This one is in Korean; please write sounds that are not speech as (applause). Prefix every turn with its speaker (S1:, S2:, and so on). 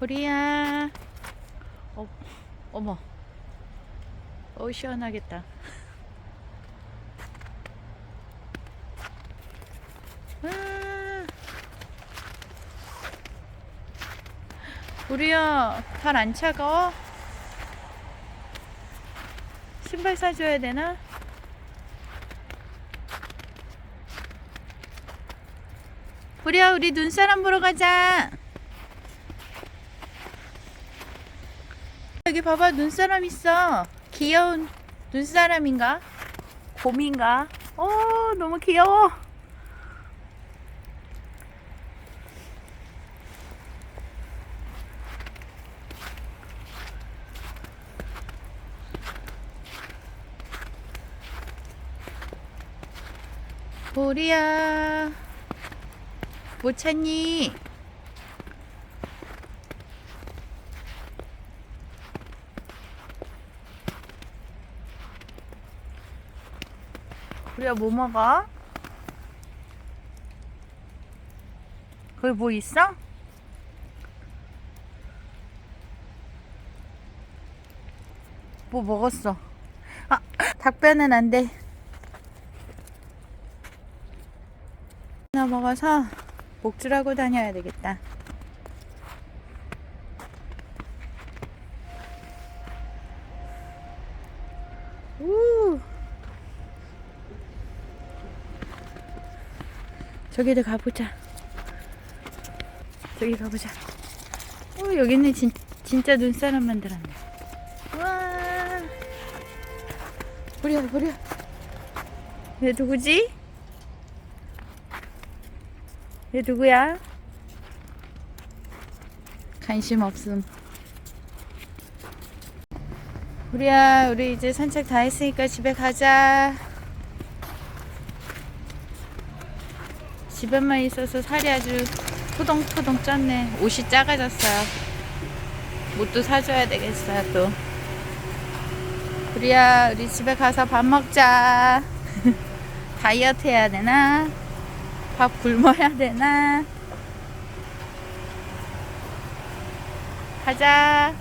S1: 보리야. 어, 어머. 어, 시원하겠다. 아. 보리야, 발 안 차가워? 신발 사줘야 되나? 보리야, 우리 눈사람 보러 가자. 여기 봐봐 눈사람 있어. 귀여운 눈사람인가? 곰인가? 어 너무 귀여워. 보리야 못 찾니 우리가 뭐 먹어? 거기 뭐 있어? 뭐 먹었어? 아, 닭뼈는 안 돼. 하나 먹어서 목줄하고 다녀야 되겠다. 우! 저기도 가보자. 저기 가보자. 어, 여기는 진, 진짜 눈사람 만들었네. 와. 보리야, 보리야. 얘 누구지? 얘 누구야? 관심 없음. 우리야, 우리 이제 산책 다 했으니까 집에 가자. 집에만 있어서 살이 아주 토동토동 쪘네. 옷이 작아졌어요. 옷도 사줘야 되겠어요, 또. 우리야, 우리 집에 가서 밥 먹자. (laughs) 다이어트 해야 되나? 밥 굶어야 되나? 가자.